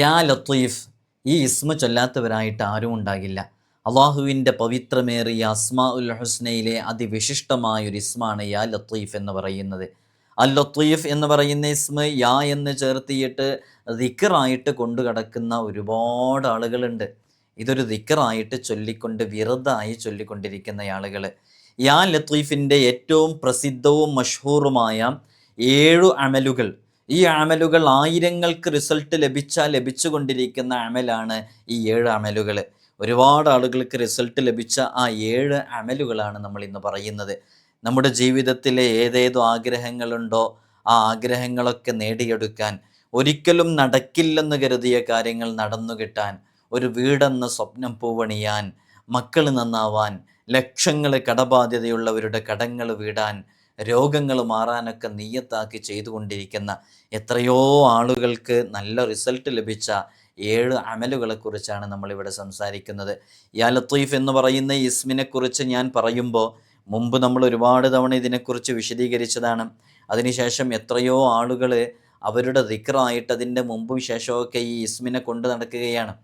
യാ ലത്തീഫ് ഈ ഇസ്മ ചൊല്ലാത്തവരായിട്ട് ആരും ഉണ്ടാകില്ല. അള്ളാഹുവിന്റെ പവിത്രമേറിയ അസ്മാ ഉൽ ഹുസ്നയിലെ അതിവിശിഷ്ടമായൊരു ഇസ്മാണ് യാ ലത്തീഫ് എന്ന് പറയുന്നത്. അൽ ലത്തീഫ് എന്ന് പറയുന്ന ഇസ്മ യാ എന്ന് ചേർത്തിയിട്ട് ദിക്കറായിട്ട് കൊണ്ടു കടക്കുന്ന ഒരുപാട് ആളുകളുണ്ട്. ഇതൊരു ദിക്കറായിട്ട് ചൊല്ലിക്കൊണ്ട് വിറതായി ചൊല്ലിക്കൊണ്ടിരിക്കുന്ന ആളുകൾ യാ ലത്തീഫിന്റെ ഏറ്റവും പ്രസിദ്ധവും മഷഹൂറുമായ ഏഴു അമലുകൾ ഈ അമലുകൾ ആയിരങ്ങൾക്ക് റിസൾട്ട് ലഭിച്ചാൽ ലഭിച്ചുകൊണ്ടിരിക്കുന്ന അമലാണ് ഈ ഏഴ് അമലുകൾ ഒരുപാട് ആളുകൾക്ക് റിസൾട്ട് ലഭിച്ച ആ ഏഴ് അമലുകളാണ് നമ്മൾ ഇന്ന് പറയുന്നത്. നമ്മുടെ ജീവിതത്തിലെ ഏതേതോ ആഗ്രഹങ്ങളുണ്ടോ ആ ആഗ്രഹങ്ങളൊക്കെ നേടിയെടുക്കാൻ ഒരിക്കലും നടക്കില്ലെന്ന് കരുതിയ കാര്യങ്ങൾ നടന്നു കിട്ടാൻ ഒരു വീടെന്ന സ്വപ്നം പൂവണിയാൻ മക്കൾ നന്നാവാൻ ലക്ഷങ്ങൾ കടബാധ്യതയുള്ളവരുടെ കടങ്ങൾ വീടാൻ രോഗങ്ങൾ മാറാനൊക്കെ നീയത്താക്കി ചെയ്തുകൊണ്ടിരിക്കുന്ന എത്രയോ ആളുകൾക്ക് നല്ല റിസൾട്ട് ലഭിച്ച ഏഴ് അമലുകളെക്കുറിച്ചാണ് നമ്മളിവിടെ സംസാരിക്കുന്നത്. യാ ലത്തീഫ് എന്ന് പറയുന്ന ഇസ്മിനെക്കുറിച്ച് ഞാൻ പറയുമ്പോൾ മുമ്പ് നമ്മൾ ഒരുപാട് തവണ ഇതിനെക്കുറിച്ച് വിശദീകരിച്ചതാണ്. അതിനുശേഷം എത്രയോ ആളുകൾ അവരുടെ ദിക്റായിട്ട് അതിന്റെ മുമ്പും ശേഷമൊക്കെ ഈ ഇസ്മിനെ കൊണ്ട് നടക്കുകയാണ്.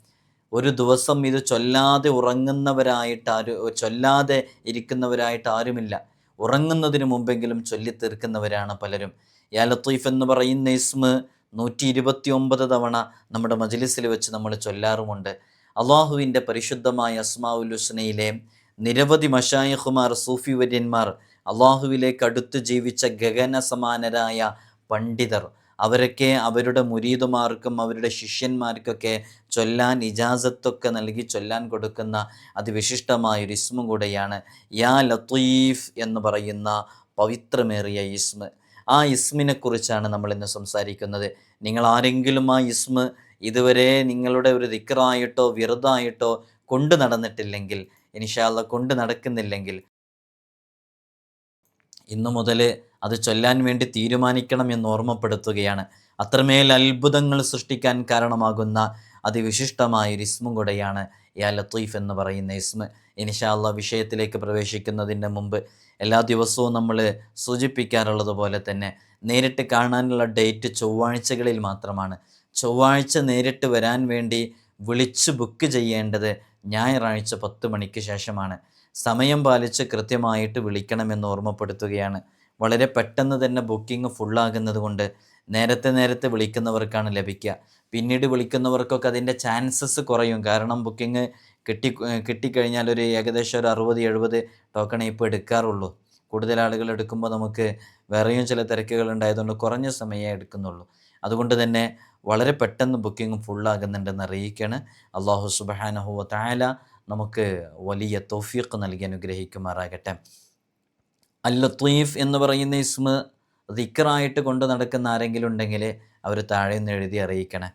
ഒരു ദിവസം ഇത് ചൊല്ലാതെ ഉറങ്ങുന്നവരായിട്ട് ആരും ചൊല്ലാതെ ഇരിക്കുന്നവരായിട്ട് ആരുമില്ല. ഉറങ്ങുന്നതിന് മുമ്പെങ്കിലും ചൊല്ലിത്തീർക്കുന്നവരാണ് പലരും. യാ ലത്തീഫ് എന്ന് പറയുന്ന ഇസ്മ് നൂറ്റി ഇരുപത്തി ഒമ്പത് തവണ നമ്മുടെ മജ്ലിസിൽ വെച്ച് നമ്മൾ ചൊല്ലാറുമുണ്ട്. അള്ളാഹുവിന്റെ പരിശുദ്ധമായ അസ്മാഉൽ ഹുസ്നയിലെ നിരവധി മഷായഹുമാർ സൂഫി വര്യന്മാർ അള്ളാഹുവിലേക്ക് അടുത്ത് ജീവിച്ച ഗഗന സമാനരായ പണ്ഡിതർ. അവരൊക്കെ അവരുടെ മുരീതുമാർക്കും അവരുടെ ശിഷ്യന്മാർക്കൊക്കെ ചൊല്ലാൻ ഇജാസത്തൊക്കെ നൽകി ചൊല്ലാൻ കൊടുക്കുന്ന അതിവിശിഷ്ടമായൊരു ഇസ്മും കൂടെയാണ്. യാ ലത്തീഫ് എന്ന് പറയുന്ന പവിത്രമേറിയ ഇസ്മ. ആ ഇസ്മിനെക്കുറിച്ചാണ് നമ്മൾ ഇന്ന് സംസാരിക്കുന്നത്. നിങ്ങൾ ആരെങ്കിലും ആ ഇസ്മ ഇതുവരെ നിങ്ങളുടെ ഒരു ദിക്കറായിട്ടോ വിറുതായിട്ടോ കൊണ്ടു നടന്നിട്ടില്ലെങ്കിൽ ഇനിഷാല്ല കൊണ്ടു നടക്കുന്നില്ലെങ്കിൽ ഇന്നു മുതൽ അത് ചൊല്ലാൻ വേണ്ടി തീരുമാനിക്കണം എന്ന് ഓർമ്മപ്പെടുത്തുകയാണ്. അത്രമേൽ അത്ഭുതങ്ങൾ സൃഷ്ടിക്കാൻ കാരണമാകുന്ന അതിവിശിഷ്ടമായ ഒരു ഇസ്മും കൂടെയാണ് യാ ലത്തീഫ് എന്ന് പറയുന്ന ഇസ്മ. ഇനിഷാല്ല വിഷയത്തിലേക്ക് പ്രവേശിക്കുന്നതിന് മുമ്പ് എല്ലാ ദിവസവും നമ്മൾ സൂചിപ്പിക്കാറുള്ളത് പോലെ തന്നെ നേരിട്ട് കാണാനുള്ള ഡേറ്റ് ചൊവ്വാഴ്ചകളിൽ മാത്രമാണ്. ചൊവ്വാഴ്ച നേരിട്ട് വരാൻ വേണ്ടി വിളിച്ച് ബുക്ക് ചെയ്യേണ്ടത് ഞായറാഴ്ച പത്ത് മണിക്ക് ശേഷമാണ്. സമയം പാലിച്ച് കൃത്യമായിട്ട് വിളിക്കണമെന്ന് ഓർമ്മപ്പെടുത്തുകയാണ്. വളരെ പെട്ടെന്ന് തന്നെ ബുക്കിംഗ് ഫുള്ളാകുന്നത് കൊണ്ട് നേരത്തെ നേരത്തെ വിളിക്കുന്നവർക്കാണ് ലഭിക്കുക. പിന്നീട് വിളിക്കുന്നവർക്കൊക്കെ അതിന്റെ ചാൻസസ് കുറയും. കാരണം ബുക്കിംഗ് കിട്ടി കിട്ടിക്കഴിഞ്ഞാൽ ഒരു ഏകദേശം ഒരു അറുപത് എഴുപത് ടോക്കണേ ഇപ്പോൾ എടുക്കാറുള്ളൂ. കൂടുതൽ ആളുകൾ എടുക്കുമ്പോൾ നമുക്ക് വേറെയും ചില തിരക്കുകൾ ഉണ്ടായതുകൊണ്ട് കുറഞ്ഞ സമയമേ എടുക്കുന്നുള്ളൂ. അതുകൊണ്ട് തന്നെ വളരെ പെട്ടെന്ന് ബുക്കിംഗ് ഫുള്ളാകുന്നുണ്ടെന്ന് അറിയിക്കുകയാണ്. അള്ളാഹു സുബാനഹു തായാല നമുക്ക് വലിയ തോഫീഖ് നൽകി അനുഗ്രഹിക്കുമാറാകട്ടെ. അൽ ലത്തീഫ് എന്ന് പറയുന്ന ഇസ്മ ദിക്കറായിട്ട് കൊണ്ട് നടക്കുന്ന ആരെങ്കിലും ഉണ്ടെങ്കിൽ അവർ താഴെ നിന്ന് എഴുതി അറിയിക്കണേ.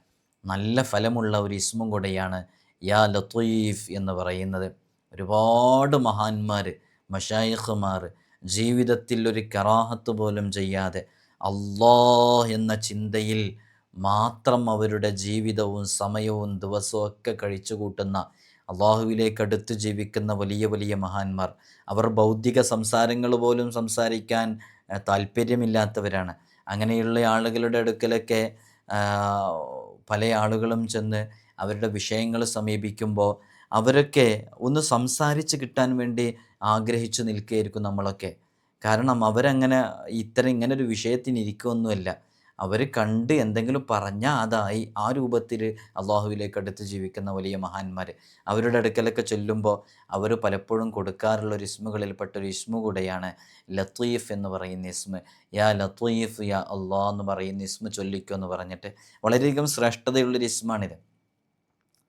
നല്ല ഫലമുള്ള ഒരു ഇസ്മും കൂടെയാണ് യാ ലത്തീഫ് എന്ന് പറയുന്നത്. ഒരുപാട് മഹാന്മാർ മഷായിഖുമാർ ജീവിതത്തിൽ ഒരു കറാഹത്ത് പോലും ചെയ്യാതെ അള്ളാഹ് എന്ന ചിന്തയിൽ മാത്രം അവരുടെ ജീവിതവും സമയവും ദിവസവും ഒക്കെ കഴിച്ചു കൂട്ടുന്ന അള്ളാഹുവിലേക്ക് അടുത്ത് ജീവിക്കുന്ന വലിയ വലിയ മഹാന്മാർ. അവർ ബൗദ്ധിക സംസാരങ്ങൾ പോലും സംസാരിക്കാൻ താല്പര്യമില്ലാത്തവരാണ്. അങ്ങനെയുള്ള ആളുകളുടെ അടുക്കലൊക്കെ പല ആളുകളും ചെന്ന് അവരുടെ വിഷയങ്ങൾ സമീപിക്കുമ്പോൾ അവരൊക്കെ ഒന്ന് സംസാരിച്ച് കിട്ടാൻ വേണ്ടി ആഗ്രഹിച്ചു നിൽക്കുകയായിരിക്കും നമ്മളൊക്കെ. കാരണം അവരങ്ങനെ ഇത്തരം ഇങ്ങനൊരു വിഷയത്തിന് ഇരിക്കുകയൊന്നുമല്ല അവർ കണ്ട് എന്തെങ്കിലും പറഞ്ഞാൽ അതായി ആ രൂപത്തിൽ അള്ളാഹുവിലേക്ക് അടുത്ത് ജീവിക്കുന്ന വലിയ മഹാന്മാർ അവരുടെ അടുക്കലൊക്കെ ചെല്ലുമ്പോൾ അവർ പലപ്പോഴും കൊടുക്കാറുള്ള ഒരു ഇസ്മുകളിൽപ്പെട്ട ഒരു ഇസ്മു കൂടെയാണ് ലത്തീഫ് എന്ന് പറയുന്ന ഇസ്മ. യാ ലത്തീഫ് യാ അള്ളാഹ് എന്ന് പറയുന്ന ഇസ്മ ചൊല്ലിക്കോ എന്ന് പറഞ്ഞിട്ട് വളരെയധികം ശ്രേഷ്ഠതയുള്ളൊരു ഇസ്മാണിത്.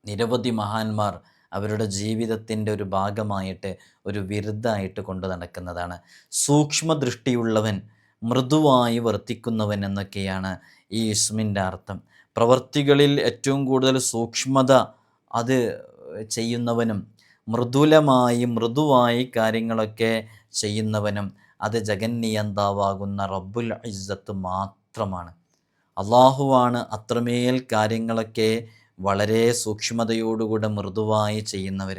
നിരവധി മഹാന്മാർ അവരുടെ ജീവിതത്തിന്റെ ഒരു ഭാഗമായിട്ട് ഒരു വിരുദ്ധായിട്ട് കൊണ്ടു നടക്കുന്നതാണ്. സൂക്ഷ്മദൃഷ്ടിയുള്ളവൻ മൃദുവായി വർത്തിക്കുന്നവൻ എന്നൊക്കെയാണ് ഈ ഇസ്മിന്റെ അർത്ഥം. പ്രവർത്തികളിൽ ഏറ്റവും കൂടുതൽ സൂക്ഷ്മത അത് ചെയ്യുന്നവനും മൃദുലമായി മൃദുവായി കാര്യങ്ങളൊക്കെ ചെയ്യുന്നവനും അത് ജഗന്നിയന്താവാകുന്ന റബ്ബുൽ ഇസ്സത്ത് മാത്രമാണ്. അള്ളാഹുവാണ് അത്രമേൽ കാര്യങ്ങളൊക്കെ വളരെ സൂക്ഷ്മതയോടുകൂടെ മൃദുവായി ചെയ്യുന്നവർ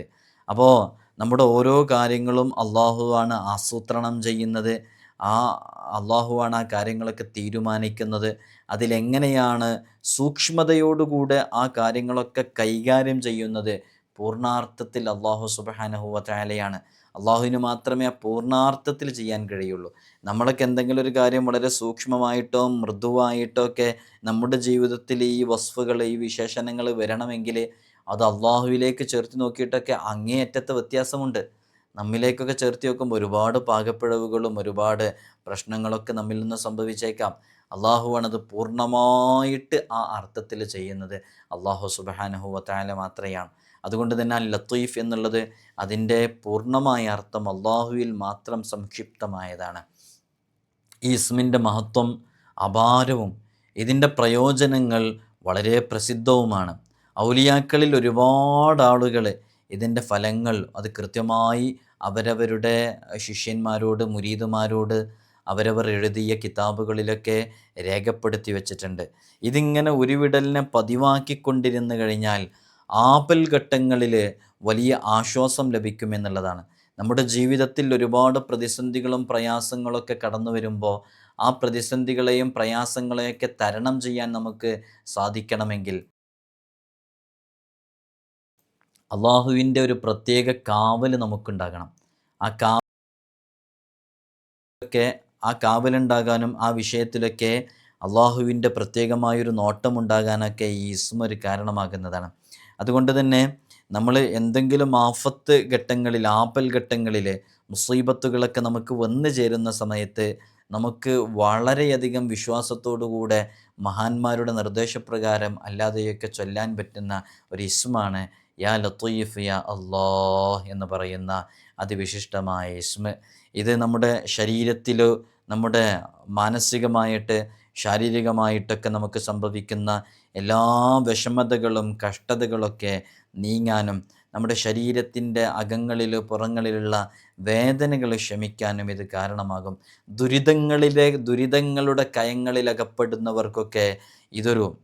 അപ്പോൾ നമ്മുടെ ഓരോ കാര്യങ്ങളും അള്ളാഹുവാണ് ആസൂത്രണം ചെയ്യുന്നത്. ആ അള്ളാഹുവാണ് ആ കാര്യങ്ങളൊക്കെ തീരുമാനിക്കുന്നത്. അതിലെങ്ങനെയാണ് സൂക്ഷ്മതയോടുകൂടെ ആ കാര്യങ്ങളൊക്കെ കൈകാര്യം ചെയ്യുന്നത്? പൂർണാർത്ഥത്തിൽ അള്ളാഹു സുബഹാനഹുവലയാണ് അള്ളാഹുവിന് മാത്രമേ ആ പൂർണാർത്ഥത്തിൽ ചെയ്യാൻ കഴിയുള്ളൂ. നമ്മളൊക്കെ എന്തെങ്കിലും ഒരു കാര്യം വളരെ സൂക്ഷ്മമായിട്ടോ മൃദുവായിട്ടോ ഒക്കെ നമ്മുടെ ജീവിതത്തിൽ ഈ വസ്തുകൾ ഈ വിശേഷണങ്ങൾ വരണമെങ്കിൽ അത് അള്ളാഹുവിലേക്ക് ചേർത്ത് നോക്കിയിട്ടൊക്കെ അങ്ങേയറ്റത്തെ വ്യത്യാസമുണ്ട്. നമ്മിലേക്കൊക്കെ ചേർത്ത് വെക്കുമ്പോൾ ഒരുപാട് പാകപ്പിഴവുകളും ഒരുപാട് പ്രശ്നങ്ങളൊക്കെ നമ്മിൽ നിന്ന് സംഭവിച്ചേക്കാം. അള്ളാഹുവാണത് പൂർണമായിട്ട് ആ അർത്ഥത്തിൽ ചെയ്യുന്നത്. അള്ളാഹു സുബഹാനഹു വത്താല മാത്രയാണ്. അതുകൊണ്ട് തന്നെ ആ ലത്തീഫ് എന്നുള്ളത് അതിന്റെ പൂർണമായ അർത്ഥം അള്ളാഹുവിൽ മാത്രം സംക്ഷിപ്തമായതാണ്. ഈ ഇസ്മിന്റെ മഹത്വം അപാരവും ഇതിന്റെ പ്രയോജനങ്ങൾ വളരെ പ്രസിദ്ധവുമാണ്. ഔലിയാക്കളിൽ ഒരുപാട് ആളുകൾ ഇതിന്റെ ഫലങ്ങൾ അത് കൃത്യമായി അവരവരുടെ ശിഷ്യന്മാരോട് മുരീദുമാരോട് അവരവർ എഴുതിയ കിതാബുകളിലൊക്കെ രേഖപ്പെടുത്തി വച്ചിട്ടുണ്ട്. ഇതിങ്ങനെ ഉരുവിടലിനെ പതിവാക്കിക്കൊണ്ടിരുന്നു കഴിഞ്ഞാൽ ആപൽ ഘട്ടങ്ങളിൽ വലിയ ആശ്വാസം ലഭിക്കുമെന്നുള്ളതാണ് നമ്മുടെ ജീവിതത്തിൽ ഒരുപാട് പ്രതിസന്ധികളും പ്രയാസങ്ങളൊക്കെ കടന്നു വരുമ്പോൾ ആ പ്രതിസന്ധികളെയും പ്രയാസങ്ങളെയൊക്കെ തരണം ചെയ്യാൻ നമുക്ക് സാധിക്കണമെങ്കിൽ അള്ളാഹുവിന്റെ ഒരു പ്രത്യേക കാവൽ നമുക്കുണ്ടാകണം. ആ കാവലൊക്കെ ആ കാവലുണ്ടാകാനും ആ വിഷയത്തിലൊക്കെ അള്ളാഹുവിന്റെ പ്രത്യേകമായൊരു നോട്ടമുണ്ടാകാനൊക്കെ ഈ ഇസ്മ ഒരു കാരണമാകുന്നതാണ്. അതുകൊണ്ട് തന്നെ നമ്മൾ എന്തെങ്കിലും ആഫത്ത് ഘട്ടങ്ങളിൽ ആപ്പൽ ഘട്ടങ്ങളിൽ മുസീബത്തുകളൊക്കെ നമുക്ക് വന്നു ചേരുന്ന സമയത്ത് നമുക്ക് വളരെയധികം വിശ്വാസത്തോടുകൂടെ മഹാന്മാരുടെ നിർദ്ദേശപ്രകാരം അല്ലാതെയൊക്കെ ചൊല്ലാൻ പറ്റുന്ന ഒരു ഇസ്മാണ് യാ ലത്തീഫ് യാ അള്ളാഹ് എന്ന് പറയുന്ന അതിവിശിഷ്ടമായ ഇസ്മ. ഇത് നമ്മുടെ ശരീരത്തിൽ നമ്മുടെ മാനസികമായിട്ട് ശാരീരികമായിട്ടൊക്കെ നമുക്ക് സംഭവിക്കുന്ന എല്ലാ വിഷമതകളും കഷ്ടതകളൊക്കെ നീങ്ങാനും നമ്മുടെ ശരീരത്തിന്റെ അകങ്ങളിൽ പുറങ്ങളിലുള്ള വേദനകൾ ക്ഷമിക്കാനും ഇത് കാരണമാകും. ദുരിതങ്ങളിലെ ദുരിതങ്ങളുടെ കയങ്ങളിൽ അകപ്പെടുന്നവർക്കൊക്കെ ഇതൊരു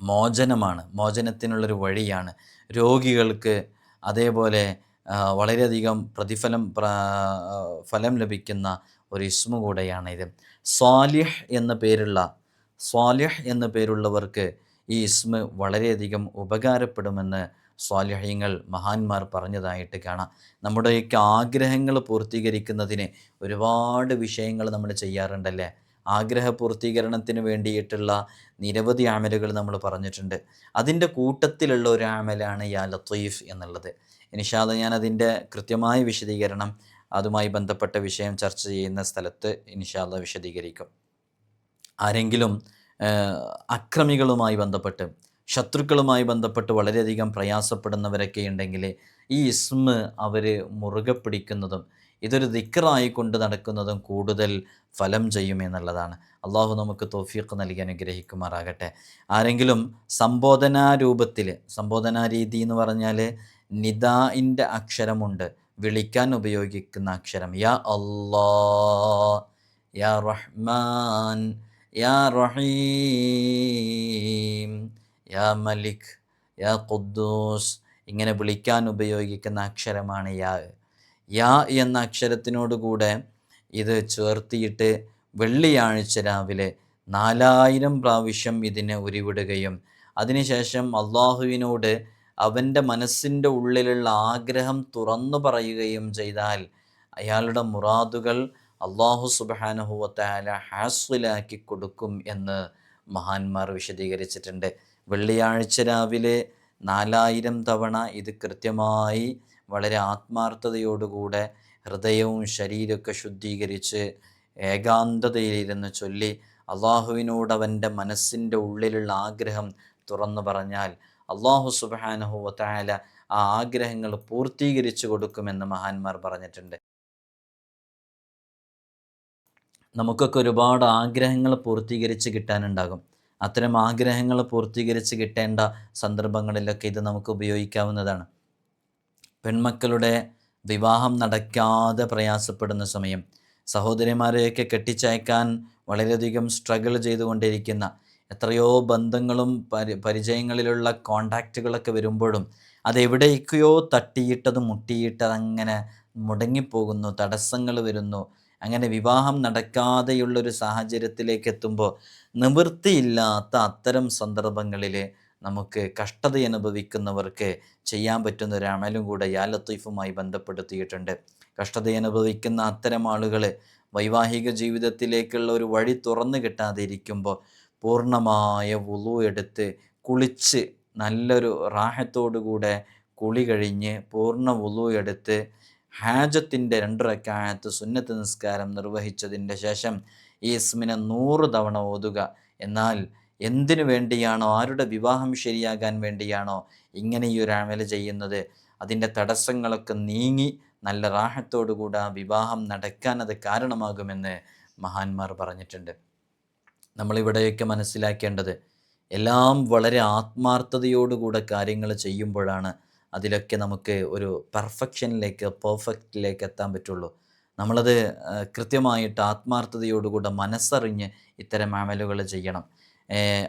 മോചനമാണ് മോചനത്തിനുള്ളൊരു വഴിയാണ്. രോഗികൾക്ക് അതേപോലെ വളരെയധികം പ്രതിഫലം ഫലം ലഭിക്കുന്ന ഒരു ഇസ്മു കൂടെയാണ് ഇത് സ്വാലിഹ് എന്ന പേരുള്ള സ്വാലിഹ് എന്ന പേരുള്ളവർക്ക് ഈ ഇസ്മ വളരെയധികം ഉപകാരപ്പെടുമെന്ന് സ്വാലിഹ്യങ്ങൾ മഹാന്മാർ പറഞ്ഞതായിട്ട് കാണാം. നമ്മുടെയൊക്കെ ആഗ്രഹങ്ങൾ പൂർത്തീകരിക്കുന്നതിന് ഒരുപാട് വിഷയങ്ങൾ നമ്മൾ ചെയ്യാറുണ്ടല്ലേ? ആഗ്രഹ പൂർത്തീകരണത്തിന് വേണ്ടിയിട്ടുള്ള നിരവധി ആമലുകൾ നമ്മൾ പറഞ്ഞിട്ടുണ്ട്. അതിന്റെ കൂട്ടത്തിലുള്ള ഒരു ആമലാണ് യാ ലത്തീഫ് എന്നുള്ളത്. ഇനിഷാദ് ഞാൻ അതിന്റെ കൃത്യമായ വിശദീകരണം അതുമായി ബന്ധപ്പെട്ട വിഷയം ചർച്ച ചെയ്യുന്ന സ്ഥലത്ത് ഇനിഷാദ വിശദീകരിക്കും. ആരെങ്കിലും അക്രമികളുമായി ബന്ധപ്പെട്ട് ശത്രുക്കളുമായി ബന്ധപ്പെട്ട് വളരെയധികം പ്രയാസപ്പെടുന്നവരൊക്കെ ഉണ്ടെങ്കിൽ ഈ ഇസ്മ് അവർ മുറുകെ പിടിക്കുന്നതും ഇതൊരു ദിക്കറായി കൊണ്ട് നടക്കുന്നതും കൂടുതൽ ഫലം ചെയ്യുമെന്നുള്ളതാണ് അള്ളാഹു നമുക്ക് തോഫീഖ് നൽകി അനുഗ്രഹിക്കുമാറാകട്ടെ. ആരെങ്കിലും സംബോധനാ രൂപത്തിൽ സംബോധനാ രീതി എന്ന് പറഞ്ഞാൽ നിദാഇന്റെ അക്ഷരമുണ്ട്. വിളിക്കാൻ ഉപയോഗിക്കുന്ന അക്ഷരം. യാ അല്ലാ യാ റഹ്മാൻ യാ റഹീം യാ മലിക് യാ ഖുദ്ദൂസ് ഇങ്ങനെ വിളിക്കാൻ ഉപയോഗിക്കുന്ന അക്ഷരമാണ് യാ. യാ എന്ന അക്ഷരത്തിനോടുകൂടെ ഇത് ചേർത്തിയിട്ട് വെള്ളിയാഴ്ച രാവിലെ നാലായിരം പ്രാവശ്യം ഇതിനെ ഉരുവിടുകയും അതിനുശേഷം അള്ളാഹുവിനോട് അവന്റെ മനസ്സിന്റെ ഉള്ളിലുള്ള ആഗ്രഹം തുറന്നു പറയുകയും ചെയ്താൽ അയാളുടെ മുറാദുകൾ അള്ളാഹു സുബാനുഹുവത്തായ ഹാസ്വലാക്കി കൊടുക്കും എന്ന് മഹാന്മാർ വിശദീകരിച്ചിട്ടുണ്ട്. വെള്ളിയാഴ്ച രാവിലെ നാലായിരം തവണ ഇത് കൃത്യമായി വളരെ ആത്മാർത്ഥതയോടുകൂടെ ഹൃദയവും ശരീരമൊക്കെ ശുദ്ധീകരിച്ച് ഏകാന്തതയിലിരുന്ന് ചൊല്ലി അള്ളാഹുവിനോടവന്റെ മനസ്സിന്റെ ഉള്ളിലുള്ള ആഗ്രഹം തുറന്നു പറഞ്ഞാൽ അള്ളാഹു സുബാനഹു വത്തായാല ആ ആഗ്രഹങ്ങൾ പൂർത്തീകരിച്ചു കൊടുക്കുമെന്ന് മഹാന്മാർ പറഞ്ഞിട്ടുണ്ട്. നമുക്കൊക്കെ ഒരുപാട് ആഗ്രഹങ്ങൾ പൂർത്തീകരിച്ച് കിട്ടാനുണ്ടാകും. അത്തരം ആഗ്രഹങ്ങൾ പൂർത്തീകരിച്ച് കിട്ടേണ്ട സന്ദർഭങ്ങളിലൊക്കെ ഇത് നമുക്ക് ഉപയോഗിക്കാവുന്നതാണ്. പെൺമക്കളുടെ വിവാഹം നടക്കാതെ പ്രയാസപ്പെടുന്ന സമയം സഹോദരിമാരെയൊക്കെ കെട്ടിച്ചയക്കാൻ വളരെയധികം സ്ട്രഗിൾ ചെയ്തുകൊണ്ടിരിക്കുന്ന എത്രയോ ബന്ധങ്ങളും പരി പരിചയങ്ങളിലുള്ള കോണ്ടാക്റ്റുകളൊക്കെ വരുമ്പോഴും അതെവിടേക്കോ തട്ടിയിട്ടത് മുട്ടിയിട്ടത് അങ്ങനെ മുടങ്ങിപ്പോകുന്നു തടസ്സങ്ങൾ വരുന്നു. അങ്ങനെ വിവാഹം നടക്കാതെയുള്ളൊരു സാഹചര്യത്തിലേക്ക് എത്തുമ്പോൾ നിവൃത്തിയില്ലാത്ത അത്തരം സന്ദർഭങ്ങളിൽ നമുക്ക് കഷ്ടത അനുഭവിക്കുന്നവർക്ക് ചെയ്യാൻ പറ്റുന്ന ഒരു അമലും കൂടെ യാ ലത്തീഫുമായി ബന്ധപ്പെടുത്തിയിട്ടുണ്ട്. കഷ്ടത അനുഭവിക്കുന്ന അത്തരം ആളുകൾ വൈവാഹിക ജീവിതത്തിലേക്കുള്ള ഒരു വഴി തുറന്നു കിട്ടാതിരിക്കുമ്പോൾ പൂർണമായ വുളു എടുത്ത് കുളിച്ച് നല്ലൊരു റാഹത്തോടുകൂടെ കുളി കഴിഞ്ഞ് പൂർണ വുളു എടുത്ത് ഹാജത്തിന്റെ രണ്ട് റക്കായത്ത് സുന്നത്ത് നിസ്കാരം നിർവഹിച്ചതിന്റെ ശേഷം ഈ ഇസ്മിനെ നൂറ് തവണ ഓതുക. എന്നാൽ എന്തിനു വേണ്ടിയാണോ? ആരുടെ വിവാഹം ശരിയാകാൻ വേണ്ടിയാണോ ഇങ്ങനെ ഈ ഒരു അമല ചെയ്യുന്നത്? അതിന്റെ തടസ്സങ്ങളൊക്കെ നീങ്ങി നല്ല റാഹത്തോടുകൂടെ ആ വിവാഹം നടക്കാൻ അത് കാരണമാകുമെന്ന് മഹാന്മാർ പറഞ്ഞിട്ടുണ്ട്. നമ്മളിവിടെയൊക്കെ മനസ്സിലാക്കേണ്ടത് എല്ലാം വളരെ ആത്മാർത്ഥതയോടുകൂടെ കാര്യങ്ങൾ ചെയ്യുമ്പോഴാണ് അതിലൊക്കെ നമുക്ക് ഒരു പെർഫെക്ഷനിലേക്ക് പെർഫെക്റ്റിലേക്ക് എത്താൻ പറ്റുള്ളൂ. നമ്മളത് കൃത്യമായിട്ട് ആത്മാർത്ഥതയോടുകൂടെ മനസ്സറിഞ്ഞ് ഇത്തരം അമലുകൾ ചെയ്യണം.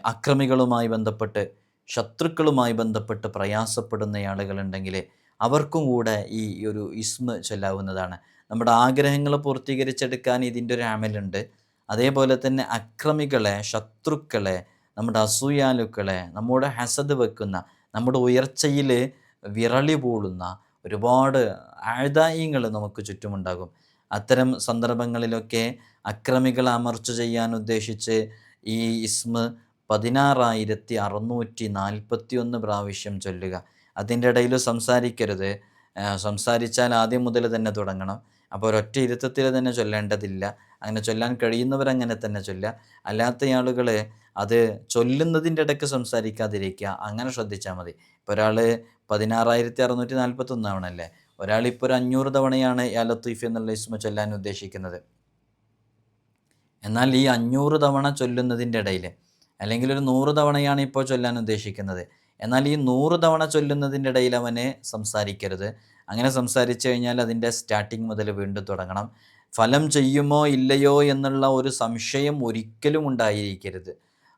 അക്രമികളുമായി ബന്ധപ്പെട്ട് ശത്രുക്കളുമായി ബന്ധപ്പെട്ട് പ്രയാസപ്പെടുന്ന ആളുകളുണ്ടെങ്കിൽ അവർക്കും കൂടെ ഈ ഒരു ഇസ്മ ചൊല്ലാവുന്നതാണ്. നമ്മുടെ ആഗ്രഹങ്ങൾ പൂർത്തീകരിച്ചെടുക്കാൻ ഇതിന്റെ ഒരു അമലുണ്ട്. അതേപോലെ തന്നെ അക്രമികളെ ശത്രുക്കളെ നമ്മുടെ അസൂയാലുക്കളെ നമ്മുടെ ഹസദ് വെക്കുന്ന നമ്മുടെ ഉയർച്ചയിൽ വിരളി പൂളുന്ന ഒരുപാട് ആഴ്ദായങ്ങൾ നമുക്ക് ചുറ്റുമുണ്ടാകും. അത്തരം സന്ദർഭങ്ങളിലൊക്കെ അക്രമികളെ അമർച്ച ചെയ്യാൻ ഉദ്ദേശിച്ച് ഈ ഇസ്മ പതിനാറായിരത്തി അറുന്നൂറ്റി നാൽപ്പത്തി ഒന്ന് പ്രാവശ്യം ചൊല്ലുക. അതിന്റെ ഇടയിൽ സംസാരിക്കരുത്. സംസാരിച്ചാൽ ആദ്യം മുതൽ തന്നെ തുടങ്ങണം. അപ്പോൾ ഒരൊറ്റ ഇരുത്തത്തിൽ തന്നെ ചൊല്ലേണ്ടതില്ല. അങ്ങനെ ചൊല്ലാൻ കഴിയുന്നവരങ്ങനെ തന്നെ ചൊല്ലുക. അല്ലാത്ത ആളുകൾ അത് ചൊല്ലുന്നതിന്റെ ഇടയ്ക്ക് സംസാരിക്കാതിരിക്കുക. അങ്ങനെ ശ്രദ്ധിച്ചാൽ മതി. ഇപ്പോൾ ഒരാൾ പതിനാറായിരത്തി അറുന്നൂറ്റി നാൽപ്പത്തൊന്നാവണല്ലേ ഒരാളിപ്പോൾ ഒരു അഞ്ഞൂറ് തവണയാണ് യാ ലത്തീഫ് എന്നുള്ള ഇസ്മ ചൊല്ലാൻ ഉദ്ദേശിക്കുന്നത്. എന്നാൽ ഈ അഞ്ഞൂറ് തവണ ചൊല്ലുന്നതിന്റെ ഇടയിൽ അല്ലെങ്കിൽ ഒരു നൂറ് തവണയാണ് ഇപ്പോൾ ചൊല്ലാൻ ഉദ്ദേശിക്കുന്നത്. എന്നാൽ ഈ നൂറ് തവണ ചൊല്ലുന്നതിന്റെ ഇടയിൽ അവനെ സംസാരിക്കരുത്. അങ്ങനെ സംസാരിച്ചു കഴിഞ്ഞാൽ അതിന്റെ സ്റ്റാർട്ടിങ് മുതൽ വീണ്ടും തുടങ്ങണം. ഫലം ചെയ്യുമോ ഇല്ലയോ എന്നുള്ള ഒരു സംശയം ഒരിക്കലും ഉണ്ടായിരിക്കരുത്.